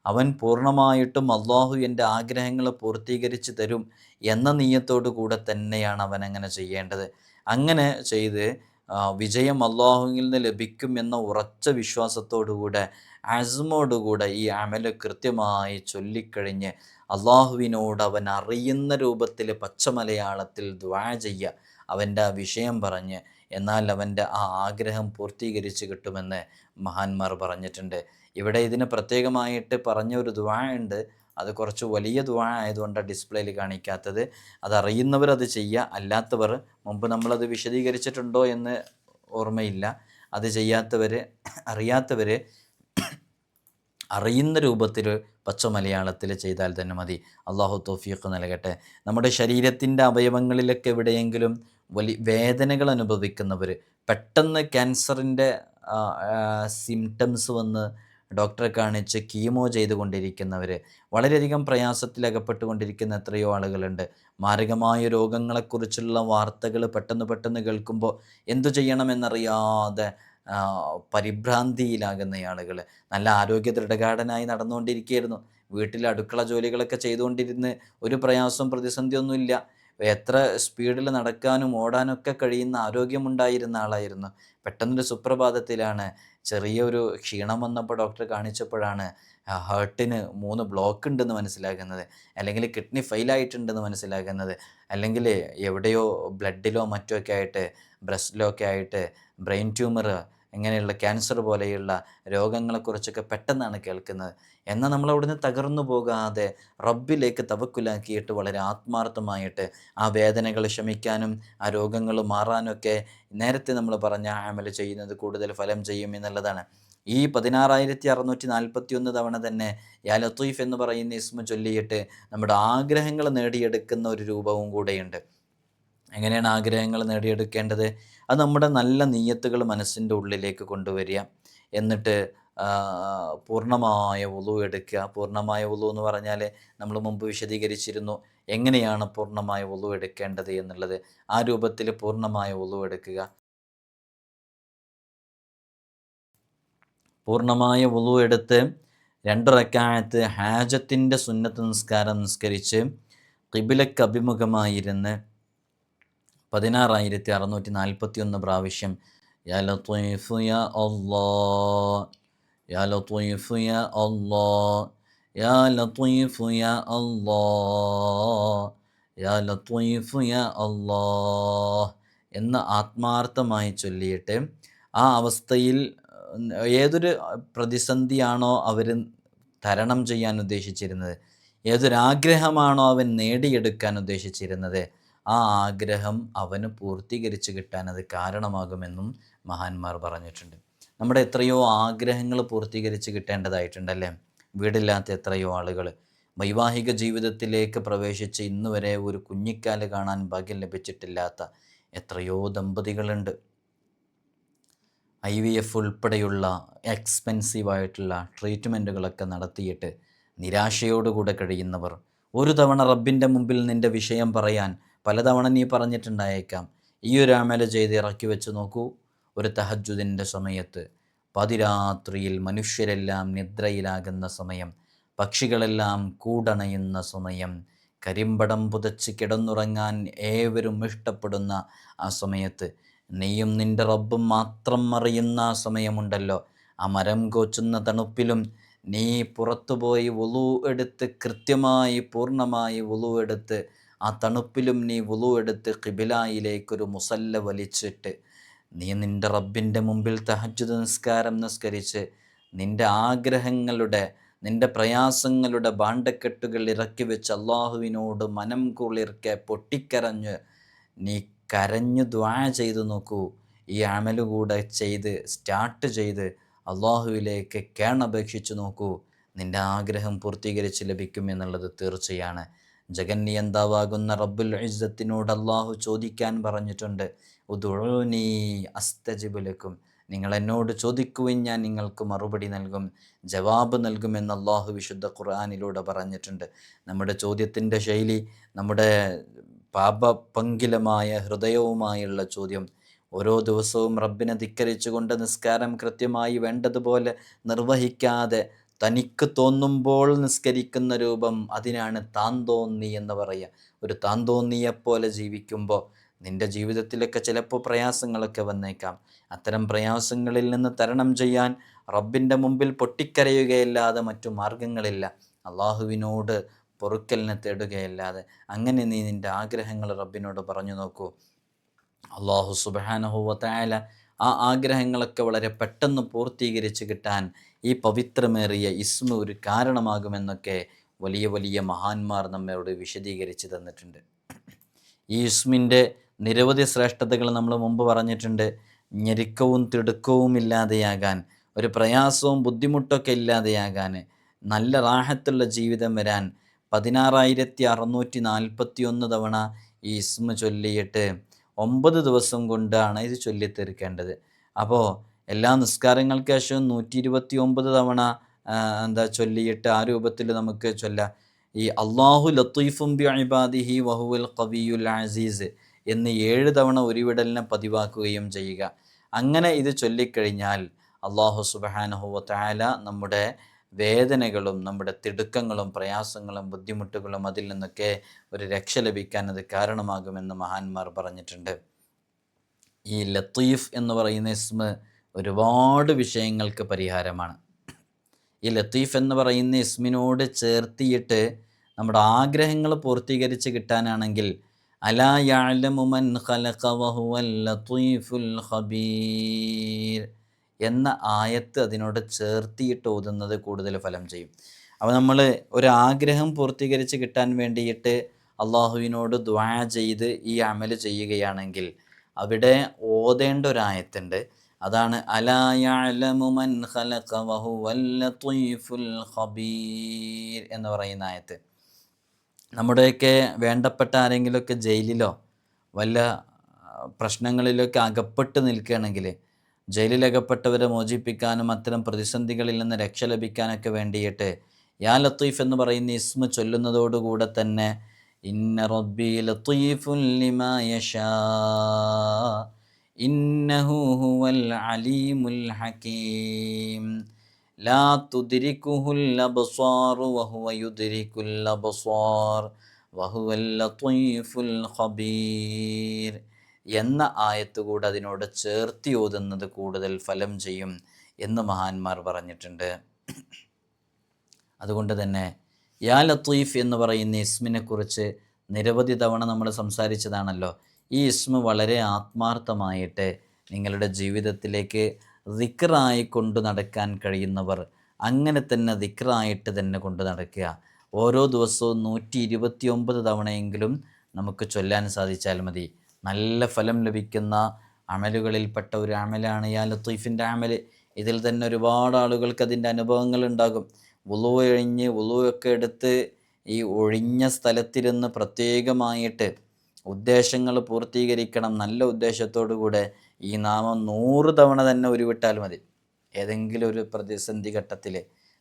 അവൻ പൂർണമായിട്ടും അള്ളാഹു എന്റെ ആഗ്രഹങ്ങൾ പൂർത്തീകരിച്ച് തരും എന്ന നീയത്തോടു കൂടെ തന്നെയാണ് അവൻ അങ്ങനെ ചെയ്യേണ്ടത്. അങ്ങനെ ചെയ്ത് വിജയം അള്ളാഹുവിൽ നിന്ന് ലഭിക്കും എന്ന ഉറച്ച വിശ്വാസത്തോടുകൂടെ ആസ്മോടുകൂടെ ഈ അമൽ കൃത്യമായി ചൊല്ലിക്കഴിഞ്ഞ് അള്ളാഹുവിനോട് അവൻ അറിയുന്ന രൂപത്തിൽ പച്ചമലയാളത്തിൽ ദ്വാ ചെയ്യുക അവന്റെ ആ വിഷയം പറഞ്ഞ് എന്നാൽ അവന്റെ ആ ആഗ്രഹം പൂർത്തീകരിച്ച് കിട്ടുമെന്ന് മഹാന്മാർ പറഞ്ഞിട്ടുണ്ട്. ഇവിടെ ഇതിന് പ്രത്യേകമായിട്ട് പറഞ്ഞ ഒരു ദ്വാ ഉണ്ട്. അത് കുറച്ച് വലിയ ദുവാ ആയതുകൊണ്ട് ഡിസ്പ്ലേയിൽ കാണിക്കാത്തത്. അതറിയുന്നവർ അത് ചെയ്യുക അല്ലാത്തവർ മുമ്പ് നമ്മളത് വിശദീകരിച്ചിട്ടുണ്ടോ എന്ന് ഓർമ്മയില്ല. അത് ചെയ്യാത്തവർ അറിയാത്തവർ അറിയുന്ന രൂപത്തിൽ പച്ച മലയാളത്തിൽ ചെയ്താൽ തന്നെ മതി. അള്ളാഹു തോഫീഖ് നൽകട്ടെ. നമ്മുടെ ശരീരത്തിന്റെ അവയവങ്ങളിലൊക്കെ എവിടെയെങ്കിലും വലിയ വേദനകൾ അനുഭവിക്കുന്നവർ പെട്ടെന്ന് ക്യാൻസറിന്റെ സിംറ്റംസ് വന്ന് ഡോക്ടറെ കാണിച്ച് കീമോ ചെയ്തുകൊണ്ടിരിക്കുന്നവർ വളരെയധികം പ്രയാസത്തിൽ അകപ്പെട്ടുകൊണ്ടിരിക്കുന്ന എത്രയോ ആളുകളുണ്ട്. മാരകമായ രോഗങ്ങളെക്കുറിച്ചുള്ള വാർത്തകൾ പെട്ടെന്ന് പെട്ടെന്ന് കേൾക്കുമ്പോൾ എന്തു ചെയ്യണമെന്നറിയാതെ പരിഭ്രാന്തിയിലാകുന്ന ആളുകൾ നല്ല ആരോഗ്യ ദൃഢഗാഠനായി നടന്നുകൊണ്ടിരിക്കുകയായിരുന്നു. വീട്ടിൽ അടുക്കള ജോലികളൊക്കെ ചെയ്തുകൊണ്ടിരുന്ന് ഒരു പ്രയാസവും പ്രതിസന്ധിയൊന്നുമില്ല. എത്ര സ്പീഡിൽ നടക്കാനും ഓടാനൊക്കെ കഴിയുന്ന ആരോഗ്യമുണ്ടായിരുന്ന ആളായിരുന്നു. പെട്ടെന്നൊരു സുപ്രഭാതത്തിലാണ് ചെറിയൊരു ക്ഷീണം വന്നപ്പോൾ ഡോക്ടർ കാണിച്ചപ്പോഴാണ് ഹാർട്ടിന് മൂന്ന് ബ്ലോക്ക് ഉണ്ടെന്ന് മനസ്സിലാക്കുന്നത് അല്ലെങ്കിൽ കിഡ്നി ഫെയിലായിട്ടുണ്ടെന്ന് മനസ്സിലാക്കുന്നത് അല്ലെങ്കിൽ എവിടെയോ ബ്ലഡിലോ മറ്റോ ഒക്കെ ആയിട്ട് ബ്രസ്റ്റിലോ ഒക്കെ ആയിട്ട് ബ്രെയിൻ ട്യൂമർ ഇങ്ങനെയുള്ള ക്യാൻസർ പോലെയുള്ള രോഗങ്ങളെക്കുറിച്ചൊക്കെ പെട്ടെന്നാണ് കേൾക്കുന്നത്. എന്നാൽ നമ്മൾ അവിടുന്ന് തകർന്നു പോകാതെ റബ്ബിലേക്ക് തവക്കുലാക്കിയിട്ട് വളരെ ആത്മാർത്ഥമായിട്ട് ആ വേദനകൾ ശമിക്കാനും ആ രോഗങ്ങൾ മാറാനൊക്കെ നേരത്തെ നമ്മൾ പറഞ്ഞ അമൽ ചെയ്യുന്നത് കൂടുതൽ ഫലം ചെയ്യും എന്നുള്ളതാണ്. ഈ പതിനാറായിരത്തി അറുന്നൂറ്റി നാൽപ്പത്തി ഒന്ന് തവണ തന്നെ യാ ലത്തീഫ് എന്ന് പറയുന്ന ഇസ്മ ചൊല്ലിയിട്ട് നമ്മുടെ ആഗ്രഹങ്ങൾ നേടിയെടുക്കുന്ന ഒരു രൂപവും കൂടെയുണ്ട്. എങ്ങനെയാണ് ആഗ്രഹങ്ങൾ നേടിയെടുക്കേണ്ടത്? അത് നമ്മുടെ നല്ല നീയത്തുകൾ മനസ്സിന്റെ ഉള്ളിലേക്ക് കൊണ്ടുവരിക. എന്നിട്ട് പൂർണമായ ഉളു എടുക്കുക. പൂർണമായ ഉളു എന്ന് പറഞ്ഞാൽ നമ്മൾ മുമ്പ് വിശദീകരിച്ചിരുന്നു എങ്ങനെയാണ് പൂർണമായ ഉളു എടുക്കേണ്ടത് എന്നുള്ളത്. ആ രൂപത്തിൽ പൂർണമായ ഉളു എടുക്കുക. പൂർണമായ ഉളു എടുത്ത് രണ്ട് റക്കായത്ത് ഹാജത്തിന്റെ സുന്നത്ത് നിസ്കാരം നിസ്കരിച്ച് കിബിലക്ക് അഭിമുഖമായിരുന്ന് പതിനാറായിരത്തി അറുന്നൂറ്റി നാൽപ്പത്തി ഒന്ന് പ്രാവശ്യം യാ എന്ന് ആത്മാർത്ഥമായി ചൊല്ലിയിട്ട് ആ അവസ്ഥയിൽ ഏതൊരു പ്രതിസന്ധിയാണോ അവർ തരണം ചെയ്യാൻ ഉദ്ദേശിച്ചിരുന്നത് ഏതൊരാഗ്രഹമാണോ അവൻ നേടിയെടുക്കാൻ ഉദ്ദേശിച്ചിരുന്നത് ആ ആഗ്രഹം അവന് പൂർത്തീകരിച്ച് കിട്ടാൻ അത് കാരണമാകുമെന്നും മഹാന്മാർ പറഞ്ഞിട്ടുണ്ട്. നമ്മുടെ എത്രയോ ആഗ്രഹങ്ങൾ പൂർത്തീകരിച്ച് കിട്ടേണ്ടതായിട്ടുണ്ടല്ലേ? വീടില്ലാത്ത എത്രയോ ആളുകൾ വൈവാഹിക ജീവിതത്തിലേക്ക് പ്രവേശിച്ച് ഇന്ന് വരെ ഒരു കുഞ്ഞിക്കാൽ കാണാൻ ഭാഗ്യം ലഭിച്ചിട്ടില്ലാത്ത എത്രയോ ദമ്പതികളുണ്ട്. ഐ വി എഫ് ഉൾപ്പെടെയുള്ള എക്സ്പെൻസീവായിട്ടുള്ള ട്രീറ്റ്മെന്റുകളൊക്കെ നടത്തിയിട്ട് നിരാശയോടുകൂടെ കഴിയുന്നവർ. ഒരു തവണ റബ്ബിന്റെ മുമ്പിൽ നിന്റെ വിഷയം പറയാൻ പലതവണ നീ പറഞ്ഞിട്ടുണ്ടായേക്കാം. ഈ ഒരു അമല ചെയ്ത് ഇറക്കി വെച്ച് നോക്കൂ. ഒരു തഹജുദിന്റെ സമയത്ത്. പതിരാത്രിയിൽ മനുഷ്യരെല്ലാം നിദ്രയിലാകുന്ന സമയം. പക്ഷികളെല്ലാം കൂടണയുന്ന സമയം. കരിമ്പടം പുതച്ച് കിടന്നുറങ്ങാൻ ഏവരും ഇഷ്ടപ്പെടുന്ന ആ സമയത്ത്. നീയും നിന്റെ റബ്ബും മാത്രം അറിയുന്ന ആ സമയമുണ്ടല്ലോ. ആ മരം കോച്ചുന്ന തണുപ്പിലും നീ പുറത്തുപോയി വുളു എടുത്ത് കൃത്യമായി പൂർണമായി വുളു എടുത്ത് ആ തണുപ്പിലും നീ വുളു എടുത്ത് കിബിലായിലേക്കൊരു മുസല്ല വലിച്ചിട്ട് നീ നിന്റെ റബ്ബിന്റെ മുമ്പിൽ തഹജ്ജുദ് നിസ്കാരം നിസ്കരിച്ച് നിന്റെ ആഗ്രഹങ്ങളുടെ നിന്റെ പ്രയാസങ്ങളുടെ ഭാണ്ഡക്കെട്ടുകൾ ഇറക്കി വെച്ച് അള്ളാഹുവിനോട് മനം കുളിർക്കെ പൊട്ടിക്കരഞ്ഞ് നീ കരഞ്ഞു ദ്വാ ചെയ്തു നോക്കൂ. ഈ അമൽ ചെയ്ത് സ്റ്റാർട്ട് ചെയ്ത് അള്ളാഹുവിലേക്ക് കേണപേക്ഷിച്ചു നോക്കൂ. നിന്റെ ആഗ്രഹം പൂർത്തീകരിച്ച് ലഭിക്കും എന്നുള്ളത് തീർച്ചയാണ്. ജഗന്നിയന്താവാകുന്ന റബ്ബുൽ ഇസ്സത്തിനോട് അള്ളാഹു ചോദിക്കാൻ പറഞ്ഞിട്ടുണ്ട്. ഉദുഴൂനി അസ്തജിബുലക്കും നിങ്ങൾ എന്നോട് ചോദിക്കുവിൻ ഞാൻ നിങ്ങൾക്ക് മറുപടി നൽകും. ജവാബ് നൽകുമെന്ന് അള്ളാഹു വിശുദ്ധ ഖുർആാനിലൂടെ പറഞ്ഞിട്ടുണ്ട്. നമ്മുടെ ചോദ്യത്തിന്റെ ശൈലി നമ്മുടെ പാപപങ്കിലമായ ഹൃദയവുമായുള്ള ചോദ്യം. ഓരോ ദിവസവും റബ്ബിനെ ധിക്കരിച്ചുകൊണ്ട് നിസ്കാരം കൃത്യമായി വേണ്ടതുപോലെ നിർവഹിക്കാതെ തനിക്ക് തോന്നുമ്പോൾ നിസ്കരിക്കുന്ന രൂപം അതിനാണ് താൻ തോന്നി എന്ന് പറയുക. ഒരു താൻ താന്തോന്നിയെപ്പോലെ ജീവിക്കുമ്പോൾ നിന്റെ ജീവിതത്തിലൊക്കെ ചിലപ്പോൾ പ്രയാസങ്ങളൊക്കെ വന്നേക്കാം. അത്തരം പ്രയാസങ്ങളിൽ നിന്ന് തരണം ചെയ്യാൻ റബ്ബിന്റെ മുമ്പിൽ പൊട്ടിക്കരയുകയല്ലാതെ മറ്റു മാർഗങ്ങളില്ല അള്ളാഹുവിനോട് പൊറുക്കലിനെ തേടുകയല്ലാതെ. അങ്ങനെ നീ നിന്റെ ആഗ്രഹങ്ങൾ റബ്ബിനോട് പറഞ്ഞു നോക്കൂ. അള്ളാഹു സുബാനഹുവത്തായാല ആ ആഗ്രഹങ്ങളൊക്കെ വളരെ പെട്ടെന്ന് പൂർത്തീകരിച്ച് കിട്ടാൻ ഈ പവിത്രമേറിയ ഇസ്മ ഒരു കാരണമാകുമെന്നൊക്കെ വലിയ വലിയ മഹാന്മാർ നമ്മോട് വിശദീകരിച്ച് തന്നിട്ടുണ്ട്. ഈ ഇസ്മിന്റെ നിരവധി ശ്രേഷ്ഠതകൾ നമ്മൾ മുമ്പ് പറഞ്ഞിട്ടുണ്ട്. ഞെരുക്കവും തിടുക്കവും ഇല്ലാതെയാകാൻ ഒരു പ്രയാസവും ബുദ്ധിമുട്ടൊക്കെ ഇല്ലാതെയാകാൻ നല്ല റാഹത്തുള്ള ജീവിതം വരാൻ പതിനാറായിരത്തി അറുന്നൂറ്റി നാൽപ്പത്തി ഒന്ന് തവണ ഈ ഇസ്മ ചൊല്ലിയിട്ട് ഒമ്പത് ദിവസം കൊണ്ടാണ് ഇത് ചൊല്ലിത്തീർക്കേണ്ടത്. അപ്പോൾ എല്ലാ നിസ്കാരങ്ങൾക്ക് ശേഷവും നൂറ്റി ഇരുപത്തി ഒമ്പത് തവണ എന്താ ചൊല്ലിയിട്ട് ആ രൂപത്തിൽ നമുക്ക് ചൊല്ലാം. ഈ അള്ളാഹു ലത്തീഫും ബി അബാദിഹി വഹുൽ കവിയുൽ അസീസ് എന്ന് ഏഴ് തവണ ഉരുവിടലിനെ പതിവാക്കുകയും ചെയ്യുക. അങ്ങനെ ഇത് ചൊല്ലിക്കഴിഞ്ഞാൽ അള്ളാഹു സുബാനഹുവ താല നമ്മുടെ വേദനകളും നമ്മുടെ തിടുക്കങ്ങളും പ്രയാസങ്ങളും ബുദ്ധിമുട്ടുകളും അതിൽ നിന്നൊക്കെ ഒരു രക്ഷ ലഭിക്കാൻ അത് കാരണമാകുമെന്ന് മഹാന്മാർ പറഞ്ഞിട്ടുണ്ട്. ഈ ലത്തീഫ് എന്ന് പറയുന്ന ഇസ്മ ഒരുപാട് വിഷയങ്ങൾക്ക് പരിഹാരമാണ്. ഈ ലത്തീഫ് എന്ന് പറയുന്ന ഇസ്മിനോട് ചേർത്തിയിട്ട് നമ്മുടെ ആഗ്രഹങ്ങൾ പൂർത്തീകരിച്ച് കിട്ടാനാണെങ്കിൽ അലാ ഖബീർ എന്ന ആയത്ത് അതിനോട് ചേർത്തിയിട്ട് ഓതുന്നത് കൂടുതൽ ഫലം ചെയ്യും. അപ്പോൾ നമ്മൾ ഒരു ആഗ്രഹം പൂർത്തീകരിച്ച് കിട്ടാൻ വേണ്ടിയിട്ട് അള്ളാഹുവിനോട് ദ്വാ ചെയ്ത് ഈ അമൽ ചെയ്യുകയാണെങ്കിൽ അവിടെ ഓതേണ്ട ഒരു ആയത്തുണ്ട്. അതാണ് ഖബീർ എന്ന് പറയുന്ന ആയത്ത്. നമ്മുടെയൊക്കെ വേണ്ടപ്പെട്ട ആരെങ്കിലുമൊക്കെ ജയിലിലോ വല്ല പ്രശ്നങ്ങളിലൊക്കെ അകപ്പെട്ട് നിൽക്കുകയാണെങ്കിൽ ജയിലിലകപ്പെട്ടവരെ മോചിപ്പിക്കാനും അത്തരം പ്രതിസന്ധികളിൽ നിന്ന് രക്ഷ ലഭിക്കാനൊക്കെ വേണ്ടിയിട്ട് യാ ലത്തീഫ് എന്ന് പറയുന്ന ഇസ്മ ചൊല്ലുന്നതോടുകൂടെ തന്നെ ഇന്ന റബ്ബി ലത്തീഫുൽ ലിമാ യശാ ഇന്നഹു ഹുവൽ അലീമുൽ ഹകീം. ലാ തുദ്രിക്കുഹുൽ അബ്സാർ വഹുവ യുദ്രിക്കുൽ അബ്സാർ വഹുവൽ ലത്വീഫുൽ ഖബീർ. എന്ന ആയത്ത് കൂടെ അതിനോട് ചേർത്തി ഓതുന്നത് കൂടുതൽ ഫലം ചെയ്യും എന്ന് മഹാന്മാർ പറഞ്ഞിട്ടുണ്ട്. അതുകൊണ്ട് തന്നെ യാ ലത്തീഫ് എന്ന് പറയുന്ന ഇസ്മിനെക്കുറിച്ച് നിരവധി തവണ നമ്മൾ സംസാരിച്ചതാണല്ലോ. ഈ ഇസ്മ വളരെ ആത്മാർത്ഥമായിട്ട് നിങ്ങളുടെ ജീവിതത്തിലേക്ക് ദിക്റായി കൊണ്ടു നടക്കാൻ കഴിയുന്നവർ അങ്ങനെ തന്നെ ദിക്റായിട്ട് തന്നെ കൊണ്ടു നടക്കുക. ഓരോ ദിവസവും നൂറ്റി ഇരുപത്തി ഒമ്പത് തവണയെങ്കിലും നമുക്ക് ചൊല്ലാൻ സാധിച്ചാൽ മതി. നല്ല ഫലം ലഭിക്കുന്ന അമലുകളിൽപ്പെട്ട ഒരു അമലാണ് യാ ലത്തീഫിന്റെ അമൽ ഇതിൽ തന്നെ ഒരുപാട് ആളുകൾക്ക് അതിന്റെ അനുഭവങ്ങൾ ഉണ്ടാകും. ഉളു ഒഴിഞ്ഞ് ഉളുവൊക്കെ എടുത്ത് ഈ ഒഴിഞ്ഞ സ്ഥലത്തിരുന്ന് പ്രത്യേകമായിട്ട് ഉദ്ദേശങ്ങൾ പൂർത്തീകരിക്കണം നല്ല ഉദ്ദേശത്തോടു കൂടെ ഈ നാമം നൂറ് തവണ തന്നെ ഉരുവിട്ടാൽ മതി. ഏതെങ്കിലും ഒരു പ്രതിസന്ധി ഘട്ടത്തിൽ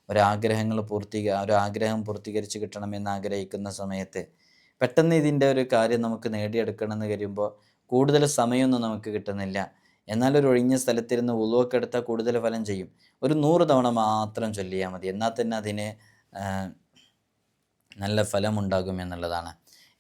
ഒരാഗ്രഹങ്ങൾ പൂർത്തീക ഒരാഗ്രഹം പൂർത്തീകരിച്ച് കിട്ടണമെന്ന് ആഗ്രഹിക്കുന്ന സമയത്ത് പെട്ടെന്ന് ഇതിന്റെ ഒരു കാര്യം നമുക്ക് നേടിയെടുക്കണമെന്ന് കഴിയുമ്പോൾ കൂടുതൽ സമയമൊന്നും നമുക്ക് കിട്ടുന്നില്ല. എന്നാൽ ഒരു ഒഴിഞ്ഞ സ്ഥലത്തിരുന്ന് ഉളുവൊക്കെ എടുത്താൽ കൂടുതൽ ഫലം ചെയ്യും. ഒരു നൂറ് തവണ മാത്രം ചൊല്ലിയാൽ മതി. എന്നാൽ തന്നെ അതിന് നല്ല ഫലമുണ്ടാകും എന്നുള്ളതാണ്.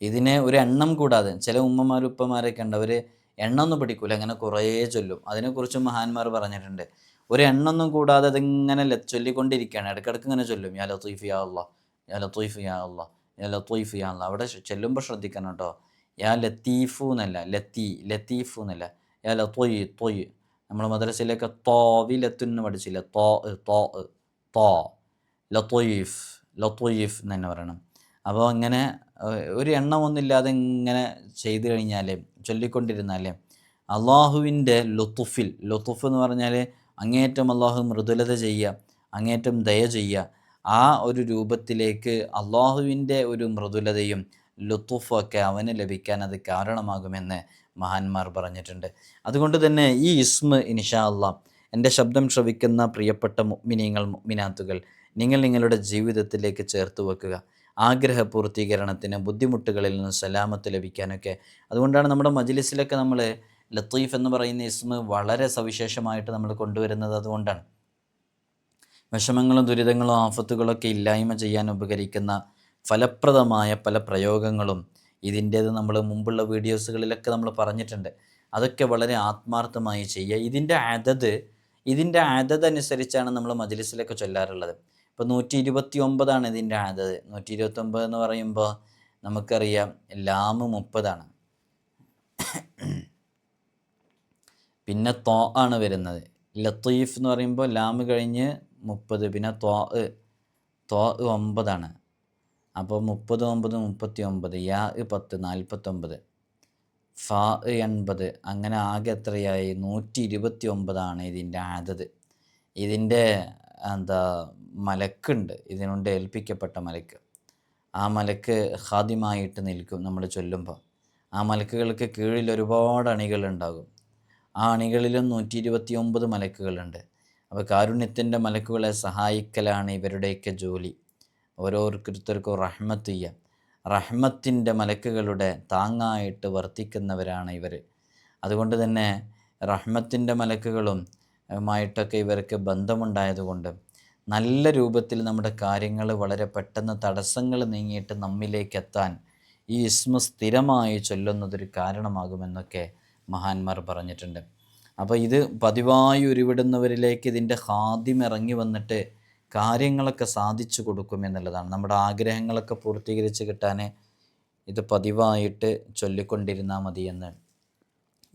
ഇതിനെ ഒരു എണ്ണം കൂടാതെ ചില ഉമ്മമാരും ഉപ്പമാരൊക്കെ ഉണ്ട് അവർ എണ്ണൊന്നും പിടിക്കൂല അങ്ങനെ കുറേ ചൊല്ലും. അതിനെക്കുറിച്ച് മഹാന്മാർ പറഞ്ഞിട്ടുണ്ട്. ഒരു എണ്ണൊന്നും കൂടാതെ അതിങ്ങനെ ചൊല്ലിക്കൊണ്ടിരിക്കുകയാണ്. ഇടയ്ക്കിടയ്ക്ക് ഇങ്ങനെ ചൊല്ലും. യാ ലത്തീഫ് യാ അള്ളാ യാ ലത്തീഫ് യാ യാ യാ അവിടെ ചെല്ലുമ്പോൾ ശ്രദ്ധിക്കണം കേട്ടോ. യാ ലത്തീഫു എന്നല്ല ലത്തീ ലത്തീഫു എന്നല്ല. യാ ലത്തൊയ് തൊയ് നമ്മൾ മദ്രസയിലൊക്കെ തോവി ലത്തുന്ന് പഠിച്ചില്ല? തോ തോ തോ ലത്തൊയ്ഫ് ലത്തൊയ്ഫ് എന്ന് തന്നെ പറയണം. അപ്പോൾ അങ്ങനെ ഒരു എണ്ണമൊന്നുമില്ലാതെ ഇങ്ങനെ ചെയ്തു കഴിഞ്ഞാൽ ചൊല്ലിക്കൊണ്ടിരുന്നാൽ അള്ളാഹുവിന്റെ ലുത്തുഫിൽ ലുത്തുഫ് എന്ന് പറഞ്ഞാൽ അങ്ങേറ്റം അള്ളാഹു മൃദുലത ചെയ്യുക അങ്ങേറ്റം ദയ ചെയ്യുക ആ ഒരു രൂപത്തിലേക്ക് അള്ളാഹുവിന്റെ ഒരു മൃദുലതയും ലുത്തുഫൊക്കെ അവന് ലഭിക്കാൻ അത് കാരണമാകുമെന്ന് മഹാന്മാർ പറഞ്ഞിട്ടുണ്ട്. അതുകൊണ്ട് തന്നെ ഈ ഇസ്മ ഇൻഷാ അള്ളാഹ് എന്റെ ശബ്ദം ശ്രവിക്കുന്ന പ്രിയപ്പെട്ട മിനിങ്ങൾ മിനാത്തുകൾ നിങ്ങൾ നിങ്ങളുടെ ജീവിതത്തിലേക്ക് ചേർത്ത് വെക്കുക. ആഗ്രഹ പൂർത്തീകരണത്തിന് ബുദ്ധിമുട്ടുകളിൽ നിന്ന് സലാമത്ത് ലഭിക്കാനൊക്കെ. അതുകൊണ്ടാണ് നമ്മുടെ മജ്ലിസിലൊക്കെ നമ്മൾ ലത്തീഫ് എന്ന് പറയുന്ന ഇസ്മ വളരെ സവിശേഷമായിട്ട് നമ്മൾ കൊണ്ടുവരുന്നത് അതുകൊണ്ടാണ്. വിഷമങ്ങളും ദുരിതങ്ങളും ആഫത്തുകളൊക്കെ ഇല്ലായ്മ ചെയ്യാൻ ഉപകരിക്കുന്ന ഫലപ്രദമായ പല പ്രയോഗങ്ങളും ഇതിന്റേത് നമ്മൾ മുമ്പുള്ള വീഡിയോസുകളിലൊക്കെ നമ്മൾ പറഞ്ഞിട്ടുണ്ട്. അതൊക്കെ വളരെ ആത്മാർത്ഥമായി ചെയ്യുക. ഇതിന്റെ അതത് ഇതിന്റെ അതത് അനുസരിച്ചാണ് നമ്മൾ മജ്ലിസിലൊക്കെ ചൊല്ലാറുള്ളത്. ഇപ്പോൾ നൂറ്റി ഇരുപത്തി ഒമ്പതാണ് ഇതിന്റെ അതത് നൂറ്റി ഇരുപത്തി ഒമ്പത് എന്ന് പറയുമ്പോൾ നമുക്കറിയാം ലാമ് മുപ്പതാണ്. പിന്നെ തോ ആണ് വരുന്നത്. ലത്തീഫ് എന്ന് പറയുമ്പോൾ ലാമ് കഴിഞ്ഞ് മുപ്പത് പിന്നെ തോ തോ ഒമ്പതാണ്. അപ്പോൾ മുപ്പത് ഒമ്പത് മുപ്പത്തി ഒമ്പത് യാ പത്ത് നാൽപ്പത്തൊമ്പത് ഫാ എൺപത് അങ്ങനെ ആകെ എത്രയായി? നൂറ്റി ഇരുപത്തി ഒമ്പതാണ് ഇതിന്റെ ആദത് ഇതിന്റെ എന്താ മലക്കുണ്ട്. ഇതിനുണ്ട് ഏൽപ്പിക്കപ്പെട്ട മലക്ക്. ആ മലക്ക് ഹാദ്യമായിട്ട് നിൽക്കും നമ്മൾ ചൊല്ലുമ്പോൾ ആ മലക്കുകൾക്ക് കീഴിൽ ഒരുപാട് അണികളുണ്ടാകും. ആ അണികളിലും നൂറ്റി ഇരുപത്തി ഒമ്പത് മലക്കുകളുണ്ട്. അപ്പോൾ കാരുണ്യത്തിന്റെ മലക്കുകളെ സഹായിക്കലാണ് ഇവരുടെയൊക്കെ ജോലി. ഓരോരുത്തർക്കും റഹ്മത്ത് ചെയ്യാം റഹ്മത്തിന്റെ മലക്കുകളുടെ താങ്ങായിട്ട് വർത്തിക്കുന്നവരാണ് ഇവർ. അതുകൊണ്ട് തന്നെ റഹ്മത്തിന്റെ മലക്കുകളും മായിട്ടൊക്കെ ഇവർക്ക് ബന്ധമുണ്ടായതുകൊണ്ട് നല്ല രൂപത്തിൽ നമ്മുടെ കാര്യങ്ങൾ വളരെ പെട്ടെന്ന് തടസ്സങ്ങൾ നീങ്ങിയിട്ട് നമ്മിലേക്ക് എത്താൻ ഈ ഇസ്മ സ്ഥിരമായി ചൊല്ലുന്നതൊരു കാരണമാകുമെന്നൊക്കെ മഹാന്മാർ പറഞ്ഞിട്ടുണ്ട്. അപ്പോൾ ഇത് പതിവായി ഉരുവിടുന്നവരിലേക്ക് ഇതിന്റെ ഹാദ്യം ഇറങ്ങി വന്നിട്ട് കാര്യങ്ങളൊക്കെ സാധിച്ചു കൊടുക്കും എന്നുള്ളതാണ്. നമ്മുടെ ആഗ്രഹങ്ങളൊക്കെ പൂർത്തീകരിച്ച് കിട്ടാൻ ഇത് പതിവായിട്ട് ചൊല്ലിക്കൊണ്ടിരുന്നാൽ മതിയെന്ന്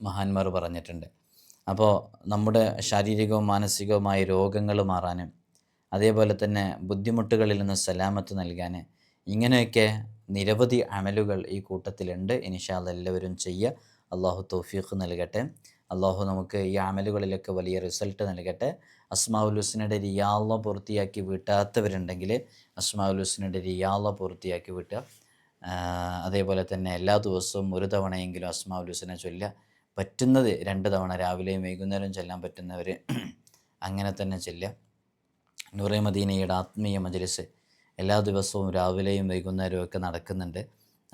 മഹാന്മാർ പറഞ്ഞിട്ടുണ്ട്. അപ്പോൾ നമ്മുടെ ശാരീരികവും മാനസികവുമായ രോഗങ്ങൾ മാറാനും അതേപോലെ തന്നെ ബുദ്ധിമുട്ടുകളിൽ നിന്ന് സലാമത്ത് നൽകാൻ ഇങ്ങനെയൊക്കെ നിരവധി അമലുകൾ ഈ കൂട്ടത്തിലുണ്ട്. ഇനിഷാല്ല എല്ലാവരും ചെയ്യുക. അള്ളാഹു തൗഫീഖ് നൽകട്ടെ. അള്ളാഹു നമുക്ക് ഈ അമലുകളിലൊക്കെ വലിയ റിസൾട്ട് നൽകട്ടെ. അസ്മാവുൽ ഹുസ്നയുടെ റിയാള പൂർത്തിയാക്കി വീട്ടാത്തവരുണ്ടെങ്കിൽ അസ്മാവുൽ ഹുസ്നയുടെ റിയാള പൂർത്തിയാക്കി വിട്ടുക. അതേപോലെ തന്നെ എല്ലാ ദിവസവും ഒരു തവണയെങ്കിലും അസ്മാവുൽ ഹുസ്നെ ചൊല്ലുക. പറ്റുന്നത് രണ്ട് തവണ. രാവിലെയും വൈകുന്നേരവും ചെല്ലാൻ പറ്റുന്നവർ അങ്ങനെ തന്നെ ചെല്ലുക. നൂറെ മദീനയുടെ ആത്മീയ മജലിസ് എല്ലാ ദിവസവും രാവിലെയും വൈകുന്നേരവും ഒക്കെ നടക്കുന്നുണ്ട്.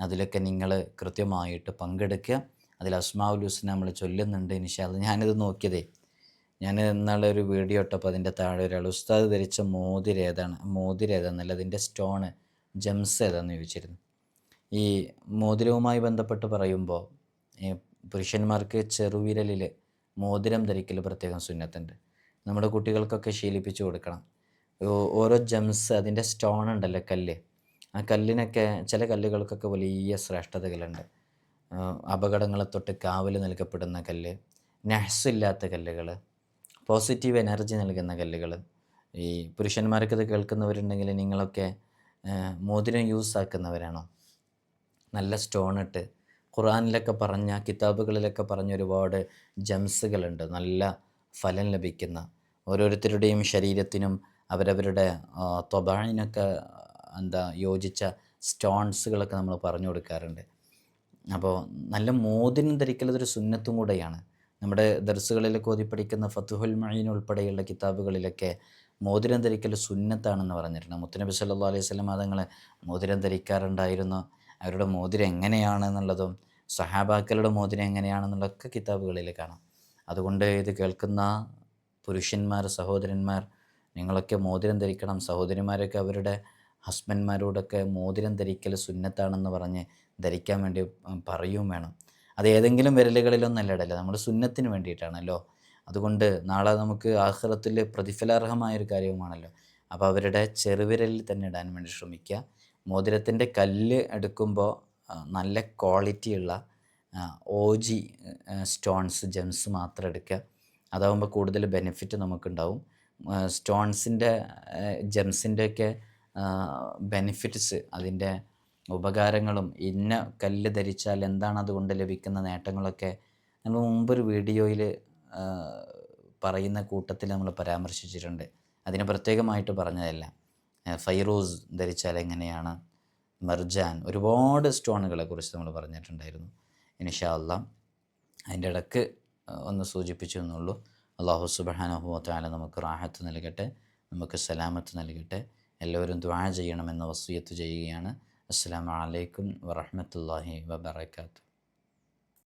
അതിലൊക്കെ നിങ്ങൾ കൃത്യമായിട്ട് പങ്കെടുക്കുക. അതിൽ അസ്മാഉൽ ഹുസ്ന നമ്മൾ ചൊല്ലുന്നുണ്ട് നിഷാദ് ഞാനിത് നോക്കിയതേ ഞാൻ ഇന്നാളെ ഒരു വീഡിയോ ഇട്ടപ്പോൾ അതിന്റെ താഴെ ഒരാൾ ഉസ്താദ് ധരിച്ച മോതിര ഏതാണ്? മോതിര ഏതാണെന്നല്ല അതിന്റെ സ്റ്റോണ് ജംസ് ഏതാണെന്ന് ചോദിച്ചിരുന്നു. ഈ മോതിരവുമായി ബന്ധപ്പെട്ട് പറയുമ്പോൾ പുരുഷന്മാർക്ക് ചെറുവിരലിൽ മോതിരം ധരിക്കൽ പ്രത്യേകം സുന്നത്തുണ്ട്. നമ്മുടെ കുട്ടികൾക്കൊക്കെ ശീലിപ്പിച്ചു കൊടുക്കണം. ഓരോ ജംസ് അതിന്റെ സ്റ്റോൺ ഉണ്ടല്ലോ കല്ല്. ആ കല്ലിനൊക്കെ ചില കല്ലുകൾക്കൊക്കെ വലിയ ശ്രേഷ്ഠതകളുണ്ട്. അപകടങ്ങളെ തൊട്ട് കാവൽ നൽകപ്പെടുന്ന കല്ല് നഹ്സില്ലാത്ത കല്ലുകൾ പോസിറ്റീവ് എനർജി നൽകുന്ന കല്ലുകൾ ഈ പുരുഷന്മാർക്ക് ഇത് കേൾക്കുന്നവരുണ്ടെങ്കിൽ നിങ്ങളൊക്കെ മോതിരം യൂസ് ആക്കുന്നവരാണോ നല്ല സ്റ്റോൺ ഇട്ട് ഖുറാനിലൊക്കെ പറഞ്ഞ കിതാബുകളിലൊക്കെ പറഞ്ഞ ഒരുപാട് ജംസുകളുണ്ട്. നല്ല ഫലം ലഭിക്കുന്ന. ഓരോരുത്തരുടെയും ശരീരത്തിനും അവരവരുടെ തൊബാഴിനൊക്കെ എന്താ യോജിച്ച സ്റ്റോൺസുകളൊക്കെ നമ്മൾ പറഞ്ഞു കൊടുക്കാറുണ്ട്. അപ്പോൾ നല്ല മോതിരം ധരിക്കലത് ഒരു സുന്നത്തും കൂടെയാണ്. നമ്മുടെ ദർസുകളിലൊക്കെ ഓതി പഠിക്കുന്ന ഫത്തുഹുൽ മഴീൻ ഉൾപ്പെടെയുള്ള കിതാബുകളിലൊക്കെ മോതിരം ധരിക്കൽ സുന്നത്താണെന്ന് പറഞ്ഞിട്ടുണ്ട്. മുത്തനബി സല്ലു അലൈഹി സ്വലം തങ്ങൾ മോതിരം ധരിക്കാറുണ്ടായിരുന്നു. അവരുടെ മോതിരം എങ്ങനെയാണെന്നുള്ളതും സഹാബാക്കളുടെ മോതിരം എങ്ങനെയാണെന്നുള്ളതൊക്കെ കിതാബുകളിൽ കാണാം. അതുകൊണ്ട് ഇത് കേൾക്കുന്ന പുരുഷന്മാർ സഹോദരന്മാർ നിങ്ങളൊക്കെ മോതിരം ധരിക്കണം. സഹോദരിമാരൊക്കെ അവരുടെ ഹസ്ബൻഡ്മാരോടൊക്കെ മോതിരം ധരിക്കൽ സുന്നത്താണെന്ന് പറഞ്ഞ് ധരിക്കാൻ വേണ്ടി പറയുകയും വേണം. അത് ഏതെങ്കിലും വിരലുകളിലൊന്നല്ല ഇടല്ല നമ്മൾ സുന്നത്തിന് വേണ്ടിയിട്ടാണല്ലോ. അതുകൊണ്ട് നാളെ നമുക്ക് ആഹ്റത്തിൽ പ്രതിഫലാർഹമായൊരു കാര്യവുമാണല്ലോ. അപ്പോൾ അവരുടെ ചെറുവിരലിൽ തന്നെ ഇടാൻ വേണ്ടി ശ്രമിക്കുക. മോതിരത്തിന്റെ കല്ല് എടുക്കുമ്പോൾ നല്ല ക്വാളിറ്റിയുള്ള ഓജി സ്റ്റോൺസ് ജെംസ് മാത്രം എടുക്കുക. അതാകുമ്പോൾ കൂടുതൽ ബെനിഫിറ്റ് നമുക്കുണ്ടാവും. സ്റ്റോൺസിന്റെ ജെംസിന്റെയൊക്കെ ബെനിഫിറ്റ്സ് അതിന്റെ ഉപകാരങ്ങളും ഇന്ന കല്ല് ധരിച്ചാൽ എന്താണ് അതുകൊണ്ട് ലഭിക്കുന്ന നേട്ടങ്ങളൊക്കെ നമ്മൾ മുമ്പൊരു വീഡിയോയിൽ പറയുന്ന കൂട്ടത്തിൽ നമ്മൾ പരാമർശിച്ചിട്ടുണ്ട്. അതിന് പ്രത്യേകമായിട്ട് പറഞ്ഞതല്ല. ഫൈറൂസ് ധരിച്ചാൽ എങ്ങനെയാണ്? മർജാൻ ഒരുപാട് സ്റ്റോണുകളെ കുറിച്ച് നമ്മൾ പറഞ്ഞിട്ടുണ്ടായിരുന്നു. ഇൻഷാ അല്ലാ അതിന്റെ ഇടയ്ക്ക് ഒന്ന് സൂചിപ്പിച്ചു എന്നുള്ളൂ. അള്ളാഹു സുബാനഹുവത്താല നമുക്ക് റാഹത്ത് നൽകട്ടെ നമുക്ക് സലാമത്ത് നൽകട്ടെ. എല്ലാവരും ദ്വാ ചെയ്യണമെന്ന് വസൂയത്ത് ചെയ്യുകയാണ്. അസ്സാം വലൈക്കും വറഹമത്തല്ലാഹി വബർക്കാത്തു